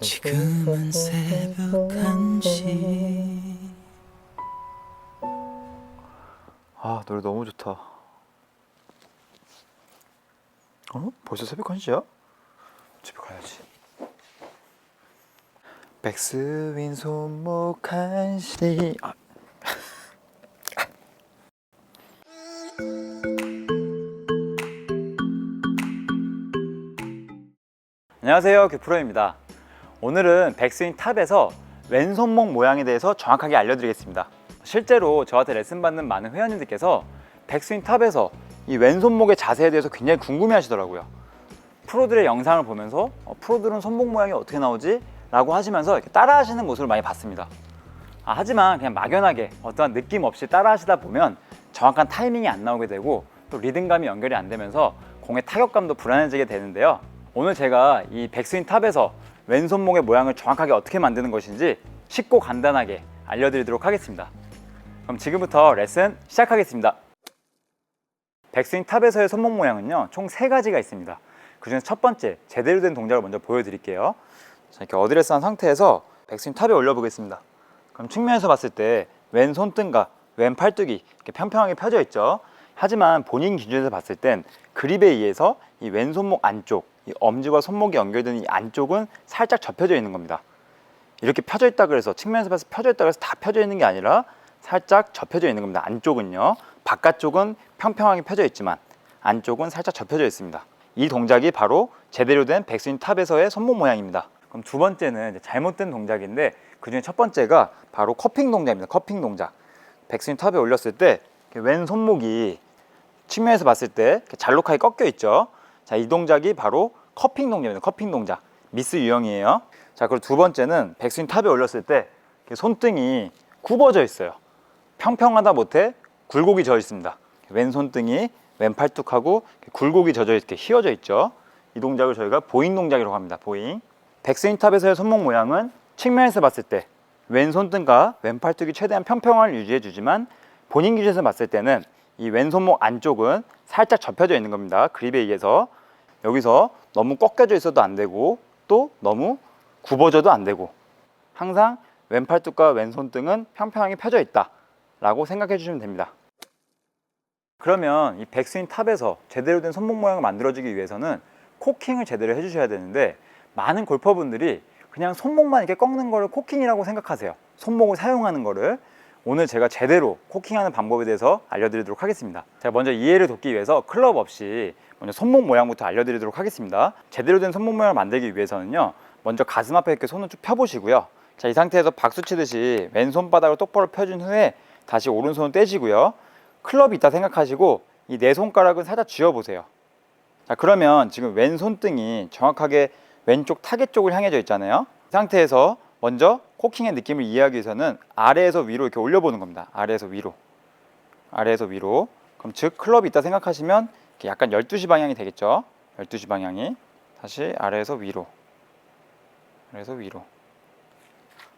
지금은 새벽 1시 아 노래 너무 좋다. 어? 벌써 새벽 1시야? 집에 가야지. 백스윈 손목 한시 아. 안녕하세요 규프로입니다 오늘은 백스윙 탑에서 왼손목 모양에 대해서 정확하게 알려드리겠습니다. 실제로 저한테 레슨 받는 많은 회원님들께서 백스윙 탑에서 이 왼손목의 자세에 대해서 굉장히 궁금해 하시더라고요. 프로들의 영상을 보면서 어, 프로들은 손목 모양이 어떻게 나오지? 라고 하시면서 이렇게 따라 하시는 모습을 많이 봤습니다. 아, 하지만 그냥 막연하게 어떠한 느낌 없이 따라 하시다 보면 정확한 타이밍이 안 나오게 되고 또 리듬감이 연결이 안 되면서 공의 타격감도 불안해지게 되는데요. 오늘 제가 이 백스윙 탑에서 왼손목의 모양을 정확하게 어떻게 만드는 것인지 쉽고 간단하게 알려드리도록 하겠습니다. 그럼 지금부터 레슨 시작하겠습니다. 백스윙 탑에서의 손목 모양은요 총 세 가지가 있습니다. 그 중에서 첫 번째 제대로 된 동작을 먼저 보여드릴게요. 자, 이렇게 어드레스 한 상태에서 백스윙 탑에 올려보겠습니다. 그럼 측면에서 봤을 때 왼 손등과 왼 팔뚝이 이렇게 평평하게 펴져 있죠? 하지만 본인 기준에서 봤을 땐 그립에 의해서 이 왼손목 안쪽 이 엄지와 손목이 연결되는 이 안쪽은 살짝 접혀져 있는 겁니다. 이렇게 펴져 있다 그래서 측면에서 봐서 펴져 있다 그래서 다 펴져 있는 게 아니라 살짝 접혀져 있는 겁니다. 안쪽은요. 바깥쪽은 평평하게 펴져 있지만 안쪽은 살짝 접혀져 있습니다. 이 동작이 바로 제대로 된 백스윙 탑에서의 손목 모양입니다. 그럼 두 번째는 잘못된 동작인데 그 중에 첫 번째가 바로 커핑 동작입니다. 커핑 동작. 백스윙 탑에 올렸을 때 왼 손목이 측면에서 봤을 때 잘록하게 꺾여 있죠. 자 이 동작이 바로 커핑 동작입니다. 커핑 동작 미스 유형이에요. 자 그리고 두 번째는 백스윙 탑에 올렸을 때 손등이 굽어져 있어요. 평평하다 못해 굴곡이 져 있습니다. 왼 손등이 왼 팔뚝하고 이렇게 굴곡이 져져 이렇게 휘어져 있죠. 이 동작을 저희가 보잉 동작이라고 합니다. 보잉. 백스윙 탑에서의 손목 모양은 측면에서 봤을 때 왼 손등과 왼 팔뚝이 최대한 평평을 유지해 주지만 본인 기준에서 봤을 때는 이 왼손목 안쪽은 살짝 접혀져 있는 겁니다. 그립에 의해서 여기서 너무 꺾여져 있어도 안 되고 또 너무 굽어져도 안 되고 항상 왼 팔뚝과 왼 손등은 평평하게 펴져 있다 라고 생각해 주시면 됩니다. 그러면 이 백스윙 탑에서 제대로 된 손목 모양을 만들어주기 위해서는 코킹을 제대로 해주셔야 되는데 많은 골퍼분들이 그냥 손목만 이렇게 꺾는 거를 코킹이라고 생각하세요. 손목을 사용하는 거를 오늘 제가 제대로 코킹하는 방법에 대해서 알려드리도록 하겠습니다. 제가 먼저 이해를 돕기 위해서 클럽 없이 먼저 손목 모양부터 알려드리도록 하겠습니다. 제대로 된 손목 모양을 만들기 위해서는요 먼저 가슴 앞에 이렇게 손을 쭉 펴보시고요. 자 이 상태에서 박수 치듯이 왼손바닥을 똑바로 펴준 후에 다시 오른손을 떼시고요. 클럽이 있다 생각하시고 이 네 손가락은 살짝 쥐어보세요. 자 그러면 지금 왼 손등이 정확하게 왼쪽 타겟 쪽을 향해져 있잖아요. 이 상태에서 먼저 코킹의 느낌을 이해하기 위해서는 아래에서 위로 이렇게 올려보는 겁니다. 아래에서 위로. 아래에서 위로. 그럼 즉 클럽이 있다 생각하시면 약간 12시 방향이 되겠죠? 12시 방향이. 다시 아래에서 위로. 아래에서 위로.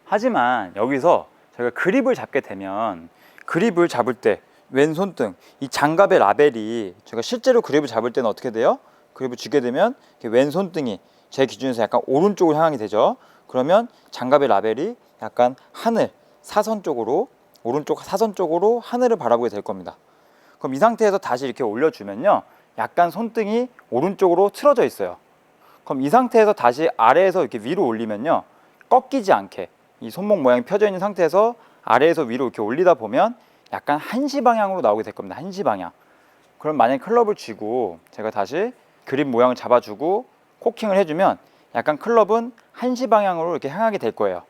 하지만 여기서 저희가 그립을 잡게 되면 그립을 잡을 때 왼손등 이 장갑의 라벨이 제가 실제로 그립을 잡을 때는 어떻게 돼요? 그립을 쥐게 되면 왼손등이 제 기준에서 약간 오른쪽을 향하게 되죠. 그러면 장갑의 라벨이 약간 하늘 사선 쪽으로 오른쪽 사선 쪽으로 하늘을 바라보게 될 겁니다. 그럼 이 상태에서 다시 이렇게 올려주면요, 약간 손등이 오른쪽으로 틀어져 있어요. 그럼 이 상태에서 다시 아래에서 이렇게 위로 올리면요, 꺾이지 않게 이 손목 모양이 펴져 있는 상태에서 아래에서 위로 이렇게 올리다 보면 약간 한시 방향으로 나오게 될 겁니다. 한시 방향. 그럼 만약에 클럽을 쥐고 제가 다시 그립 모양을 잡아주고 코킹을 해주면 약간 클럽은 한시 방향으로 이렇게 향하게 될 거예요.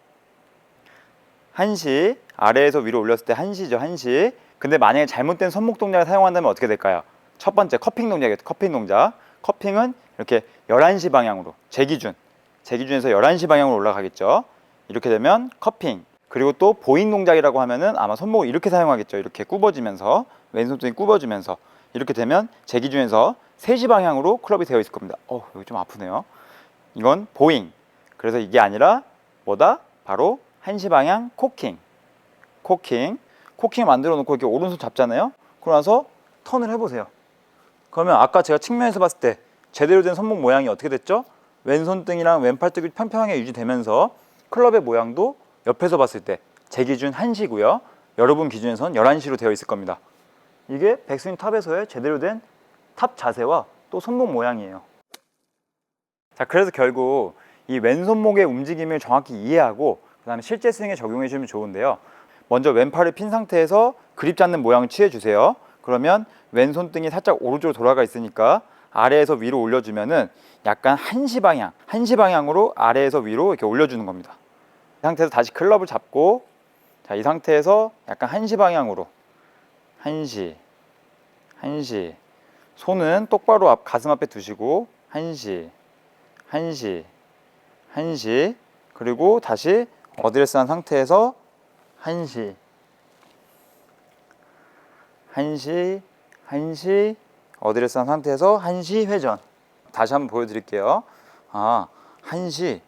한시 아래에서 위로 올렸을 때 한시죠 한시. 근데 만약에 잘못된 손목 동작을 사용한다면 어떻게 될까요? 첫 번째 커핑 동작이에요. 커핑 동작. 커핑은 이렇게 11시 방향으로 제 기준 제 기준에서 11시 방향으로 올라가겠죠. 이렇게 되면 커핑. 그리고 또 보잉 동작이라고 하면은 아마 손목을 이렇게 사용하겠죠. 이렇게 굽어지면서 왼손등이 굽어지면서 이렇게 되면 제 기준에서 3시 방향으로 클럽이 되어 있을 겁니다. 어, 여기 좀 아프네요. 이건 보잉. 그래서 이게 아니라 뭐다? 바로 1시 방향 코킹. 코킹. 코킹 만들어 놓고 이렇게 오른손 잡잖아요. 그러고 나서 턴을 해보세요. 그러면 아까 제가 측면에서 봤을 때 제대로 된 손목 모양이 어떻게 됐죠? 왼손등이랑 왼팔뚝이 평평하게 유지되면서 클럽의 모양도 옆에서 봤을 때 제 기준 1시고요. 여러분 기준에선 11시로 되어 있을 겁니다. 이게 백스윙 탑에서의 제대로 된 탑 자세와 또 손목 모양이에요. 자, 그래서 결국 이 왼손목의 움직임을 정확히 이해하고 그다음에 실제 스윙에 적용해 주면 좋은데요. 먼저 왼팔을 핀 상태에서 그립 잡는 모양을 취해 주세요. 그러면 왼손등이 살짝 오른쪽으로 돌아가 있으니까 아래에서 위로 올려주면은 약간 한시 방향, 한시 방향으로 아래에서 위로 이렇게 올려주는 겁니다. 이 상태에서 다시 클럽을 잡고 자, 이 상태에서 약간 한시 방향으로 한시, 한시 손은 똑바로 앞 가슴 앞에 두시고 한시, 한시, 한시 그리고 다시 어드레스 한 상태에서 한시, 한시, 한시 어드레스 한 상태에서 한시 회전 다시 한번 보여드릴게요. 아 한시,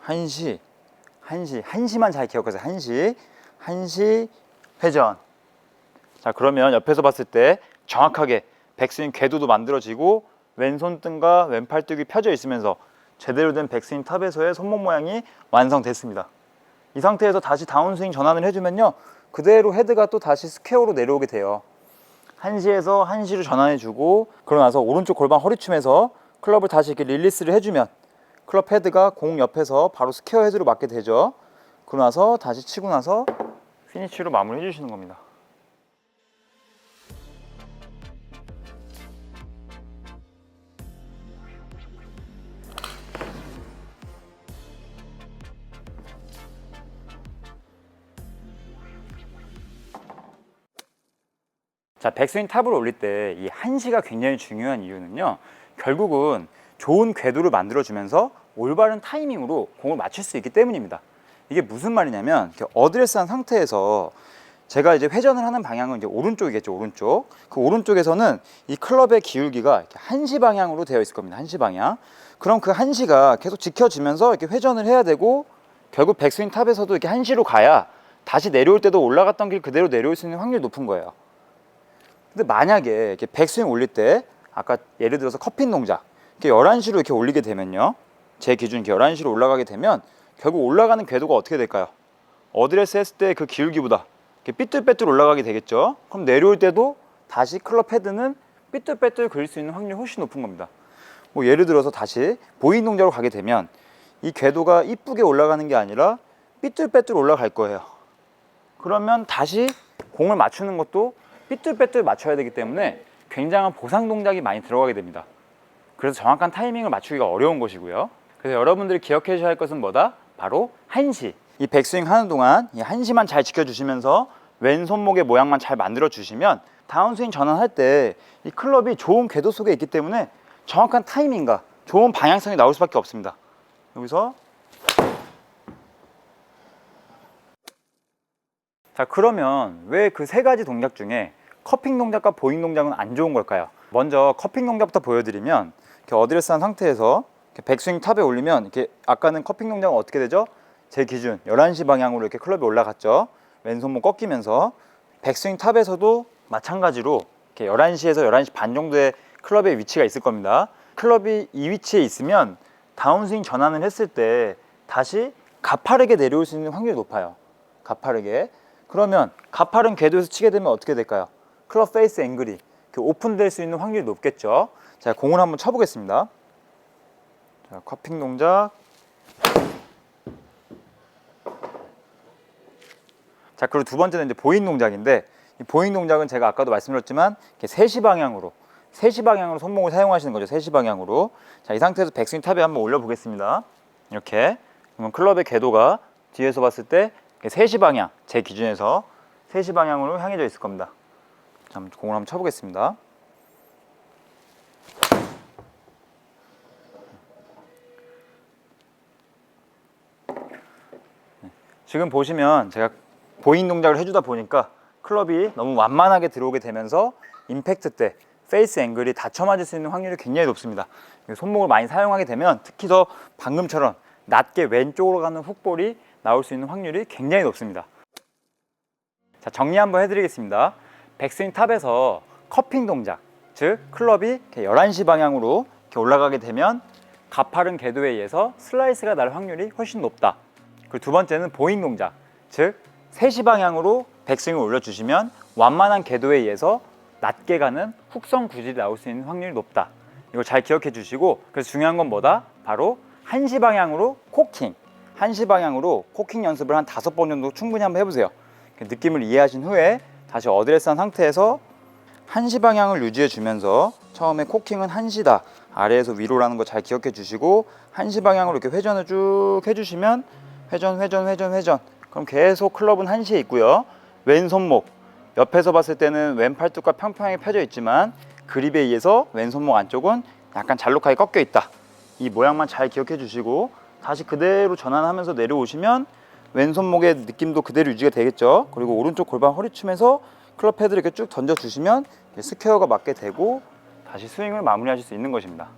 한시, 한시, 한시만 잘 기억하세요. 한시, 한시 회전. 자 그러면 옆에서 봤을 때 정확하게 백스윙 궤도도 만들어지고 왼손등과 왼팔뚝이 펴져 있으면서 제대로 된 백스윙 탑에서의 손목 모양이 완성됐습니다. 이 상태에서 다시 다운스윙 전환을 해주면요 그대로 헤드가 또 다시 스퀘어로 내려오게 돼요. 한시에서 한시로 전환해주고 그러고 나서 오른쪽 골반 허리춤에서 클럽을 다시 이렇게 릴리스를 해주면 클럽 헤드가 공 옆에서 바로 스퀘어 헤드로 맞게 되죠. 그러고 나서 다시 치고 나서 피니쉬로 마무리 해 주시는 겁니다. 자, 백스윙 탑을 올릴 때 이 한시가 굉장히 중요한 이유는요. 결국은 좋은 궤도를 만들어 주면서 올바른 타이밍으로 공을 맞출 수 있기 때문입니다. 이게 무슨 말이냐면 어드레스한 상태에서 제가 이제 회전을 하는 방향은 이제 오른쪽이겠죠, 오른쪽. 그 오른쪽에서는 이 클럽의 기울기가 한시 방향으로 되어 있을 겁니다. 한시 방향. 그럼 그 한시가 계속 지켜지면서 이렇게 회전을 해야 되고 결국 백스윙 탑에서도 이렇게 한시로 가야 다시 내려올 때도 올라갔던 길 그대로 내려올 수 있는 확률이 높은 거예요. 근데 만약에 이렇게 백스윙 올릴 때 아까 예를 들어서 커핀 동작 이렇게 11시로 이렇게 올리게 되면요. 제 기준 이렇게 11시로 올라가게 되면 결국 올라가는 궤도가 어떻게 될까요? 어드레스 했을 때 그 기울기보다 이렇게 삐뚤빼뚤 올라가게 되겠죠. 그럼 내려올 때도 다시 클럽 헤드는 삐뚤빼뚤 그릴 수 있는 확률이 훨씬 높은 겁니다. 뭐 예를 들어서 다시 보인 동작으로 가게 되면 이 궤도가 이쁘게 올라가는 게 아니라 삐뚤빼뚤 올라갈 거예요. 그러면 다시 공을 맞추는 것도 삐뚤빼뚤 맞춰야 되기 때문에 굉장한 보상 동작이 많이 들어가게 됩니다. 그래서 정확한 타이밍을 맞추기가 어려운 것이고요. 그래서 여러분들이 기억해 주셔야 할 것은 뭐다? 바로 한시. 이 백스윙 하는 동안 이 한시만 잘 지켜주시면서 왼손목의 모양만 잘 만들어 주시면 다운스윙 전환할 때 이 클럽이 좋은 궤도 속에 있기 때문에 정확한 타이밍과 좋은 방향성이 나올 수밖에 없습니다. 여기서 자 그러면 왜 그 세 가지 동작 중에 커핑 동작과 보잉 동작은 안 좋은 걸까요? 먼저 커핑 동작부터 보여드리면 이렇게 어드레스한 상태에서 백스윙 탑에 올리면 이렇게 아까는 커핑 동작은 어떻게 되죠? 제 기준 11시 방향으로 이렇게 클럽이 올라갔죠. 왼손목 꺾이면서 백스윙 탑에서도 마찬가지로 이렇게 11시에서 11시 반 정도의 클럽의 위치가 있을 겁니다. 클럽이 이 위치에 있으면 다운스윙 전환을 했을 때 다시 가파르게 내려올 수 있는 확률이 높아요. 가파르게. 그러면 가파른 궤도에서 치게 되면 어떻게 될까요? 클럽 페이스 앵글이 이렇게 오픈될 수 있는 확률이 높겠죠. 자, 공을 한번 쳐보겠습니다. 자, 커핑 동작. 자, 그리고 두 번째는 이제 보인 동작인데 이 보인 동작은 제가 아까도 말씀드렸지만 이렇게 3시 방향으로 3시 방향으로 손목을 사용하시는 거죠. 3시 방향으로. 자, 이 상태에서 백스윙 탑에 한번 올려 보겠습니다. 이렇게. 그러면 클럽의 궤도가 뒤에서 봤을 때 3시 방향, 제 기준에서 3시 방향으로 향해져 있을 겁니다. 자, 공을 한번 쳐 보겠습니다. 지금 보시면 제가 보인 동작을 해주다 보니까 클럽이 너무 완만하게 들어오게 되면서 임팩트 때 페이스 앵글이 닫혀 맞을 수 있는 확률이 굉장히 높습니다. 손목을 많이 사용하게 되면 특히 더 방금처럼 낮게 왼쪽으로 가는 훅볼이 나올 수 있는 확률이 굉장히 높습니다. 자, 정리 한번 해드리겠습니다. 백스윙 탑에서 커핑 동작, 즉 클럽이 이렇게 11시 방향으로 이렇게 올라가게 되면 가파른 궤도에 의해서 슬라이스가 날 확률이 훨씬 높다. 그리고 두 번째는 보잉 동작, 즉 3시 방향으로 백스윙을 올려주시면 완만한 궤도에 의해서 낮게 가는 훅성 구질이 나올 수 있는 확률이 높다. 이걸 잘 기억해 주시고 그래서 중요한 건 뭐다? 바로 1시 방향으로 코킹. 1시 방향으로 코킹 연습을 한 다섯 번 정도 충분히 한번 해보세요. 그 느낌을 이해하신 후에 다시 어드레스한 상태에서 1시 방향을 유지해 주면서 처음에 코킹은 1시다. 아래에서 위로라는 거 잘 기억해 주시고 1시 방향으로 이렇게 회전을 쭉 해주시면 회전 회전 회전 회전 그럼 계속 클럽은 1시에 있고요. 왼 손목 옆에서 봤을 때는 왼 팔뚝과 평평하게 펴져 있지만 그립에 의해서 왼 손목 안쪽은 약간 잘록하게 꺾여 있다. 이 모양만 잘 기억해 주시고 다시 그대로 전환하면서 내려오시면 왼손목의 느낌도 그대로 유지가 되겠죠. 그리고 오른쪽 골반 허리춤에서 클럽 헤드를 이렇게 쭉 던져 주시면 스퀘어가 맞게 되고 다시 스윙을 마무리하실 수 있는 것입니다.